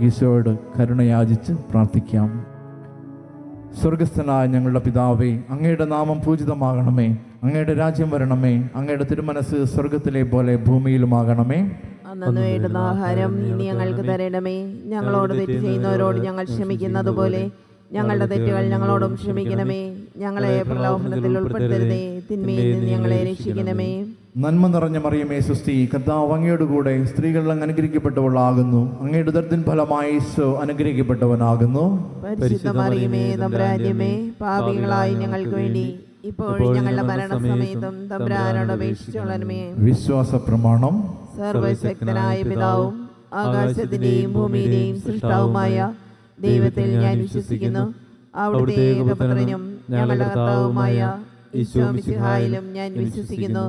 ഈശോയോട് കരുണയാചിച്ച് പ്രാർത്ഥിക്കാം. സ്വർഗസ്ഥനായ ഞങ്ങളുടെ പിതാവേ അങ്ങയുടെ നാമം പൂജിതമാകണമേ. അങ്ങയുടെ രാജ്യം വരണമേ. അങ്ങയുടെ തിരുമനസ് സ്വർഗത്തിലെ പോലെ ഭൂമിയിലുമാകണമേ. ആഹാരം ഇനി ഞങ്ങൾക്ക് തരണമേ. ഞങ്ങളോട് തെറ്റ് ചെയ്യുന്നവരോട് ഞങ്ങൾ ക്ഷമിക്കുന്നത് പോലെ ഞങ്ങളുടെ തെറ്റുകൾ ഞങ്ങളോടും ക്ഷമിക്കണമേ. ഞങ്ങളെ പ്രലോഭനത്തിൽ ഉൾപ്പെടുത്തരുതേ. തിന്മയിൽ നിന്ന് ഞങ്ങളെ രക്ഷിക്കണമേ. നന്മ നിറഞ്ഞ മറിയമേ സുസ്തി കർത്താവ് അങ്ങയുടെ കൂടെ സ്ത്രീകൾ അങ്ങ് അനുഗ്രഹിക്കപ്പെട്ടവളാകുന്നു. അങ്ങയുടെ ദർദിൻ ഫലമായി ഈശോ അനുഗ്രഹിക്കപ്പെട്ടവനാകുന്നു. പരിശുദ്ധ മറിയമേ തമ്പ്രാജ്യമേ പാപികളായി ഞങ്ങൾക്ക് വേണ്ടി ഇപ്പോഴും ഞങ്ങളുടെ മരണസമയത്തും തമ്പ്രാനോട് അപേക്ഷിച്ചോളണമേ വിശ്വാസ പ്രമാണം. സർവശക്തനായ പിതാവും ആകാശത്തിന്റെയും ഭൂമിയിലെയും സൃഷ്ടാവുമായ ദൈവത്തിൽ ഞാൻ വിശ്വസിക്കുന്നു. അവിടുത്തെ ഏകപുത്രനും ഞങ്ങളുടെ കർത്താവുമായ ഈശോ മിശിഹായിലും ഞാൻ വിശ്വസിക്കുന്നു.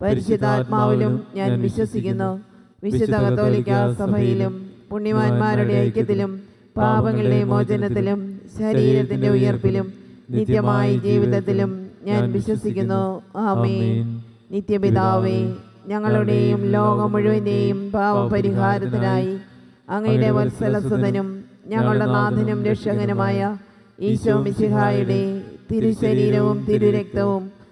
പരിശുദ്ധാത്മാവിലും ഞാൻ വിശ്വസിക്കുന്നു. വിശുദ്ധ കത്തോലിക്ക സഭയിലും പുണ്യവാന്മാരുടെ ഐക്യത്തിലും പാപങ്ങളുടെ മോചനത്തിലും ശരീരത്തിന്റെ ഉയർപ്പിലും നിത്യമായി ജീവിതത്തിലും ഞാൻ വിശ്വസിക്കുന്നു. ആമേ നിത്യപിതാവേ ഞങ്ങളുടെയും ലോകം മുഴുവന്റെയും പാവപരിഹാരത്തിനായി അങ്ങയുടെ വത്സലസുതനും ഞങ്ങളുടെ നാഥനും രക്ഷകനുമായ ഈശോ മിശിഹായുടെ തിരുശരീരവും തിരുരക്തവും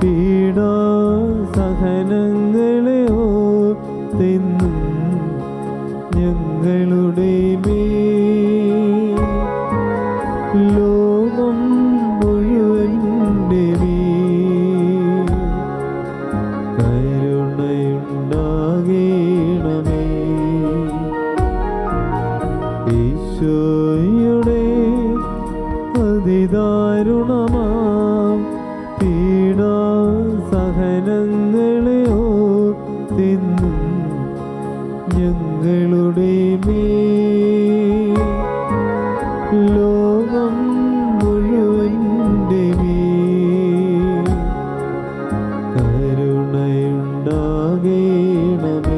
പീഡാ സഹനങ്ങളെ ഓർത്തെന്നും ഞങ്ങളുടെ ലോകം മുഴുവന്റെ ഈശോയുടെ അതിദാരുണമാം. കരുണയുണ്ടാകേണമേ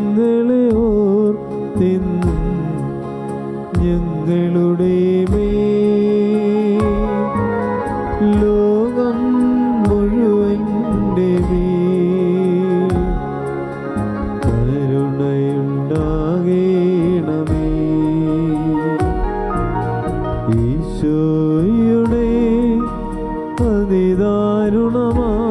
ഈശോയുടെ അതിദാരുണമാം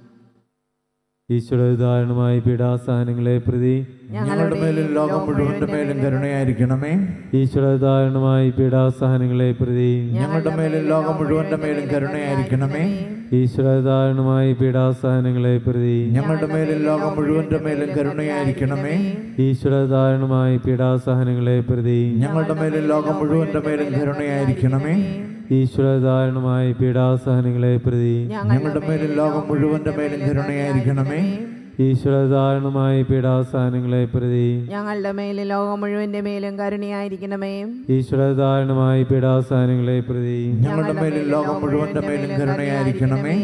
ഈശോയുടെ ഉദാഹരണമായ പീഡാസഹനങ്ങളെ പ്രതി ഞങ്ങളുടെ മേലും ലോകം മുഴുവന്റെ മേലും കരുണയായിരിക്കണമേ. ഈശോയുടെ ഉദാഹരണമായ പീഡാസഹനങ്ങളെ പ്രതി ഞങ്ങളുടെ മേലും ലോകം മുഴുവന്റെ മേലും കരുണയായിരിക്കണമേ. ഈശോയുടെ ഉദാഹരണമായ പീഡാസഹനങ്ങളെ പ്രതി ഞങ്ങളുടെ മേലും ലോകം മുഴുവന്റെ മേലും കരുണയായിരിക്കണമേ. ഈശോയുടെ ഉദാഹരണമായ പീഡാസഹനങ്ങളെ പ്രതി ഞങ്ങളുടെ മേലും ലോകം മുഴുവന്റെ മേലും കരുണയായിരിക്കണമേ. ഈശോയുടെ ഉദാഹരണമായ പീഡാസഹനങ്ങളെ പ്രതി ഞങ്ങളുടെ മേലും ലോകം മുഴുവന്റെ മേലും കരുണയായിരിക്കണമേ. ഈശ്വരധാരണമായ പീഡാസഹനങ്ങളെ പ്രതി ഞങ്ങളുടെ മേലും ലോകം മുഴുവന്റെ മേലും കരുണയായിരിക്കണമേ. ഈശ്വരധാരണമായ പീഡാസഹനങ്ങളെ പ്രതി ഞങ്ങളുടെ മേലും ലോകം മുഴുവന്റെ മേലും കരുണയായിരിക്കണമേ.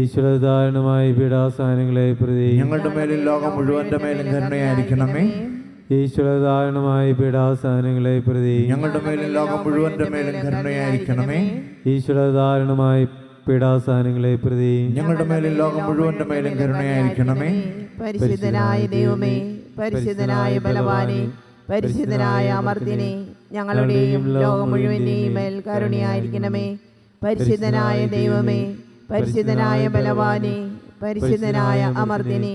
ഈശ്വരധാരണമായ പീഡാസഹനങ്ങളെ പ്രതി ഞങ്ങളുടെ മേലും ലോകം മുഴുവന്റെ മേലും കരുണയായിരിക്കണമേ. ഈശോയുടെ ഉദാഹരണമായ പീഡാസഹനങ്ങളെ പ്രതി. ഞങ്ങളുടെ മേലും ലോകം മുഴുവന്റെ മേലും കരുണയായിരിക്കണമേ. ഈശ്വരധാരണമായ പീഡാസഹനങ്ങളെ പ്രതി. ഞങ്ങളുടെ മേലും ലോകം മുഴുവന്റെ മേലും കരുണയായിരിക്കണമേ. പരിശുദ്ധനായ ദൈവമേ പരിശുദ്ധനായ ബലവാനെ പരിശുദ്ധനായ അമർത്തിനെ ഞങ്ങളുടെയും ലോകം മുഴുവന്റെയും മേൽ കരുണയായിരിക്കണമേ. പരിശുദ്ധനായ ദൈവമേ പരിശുദ്ധനായ ബലവാനെ പരിശുദ്ധനായ അമർത്തിനെ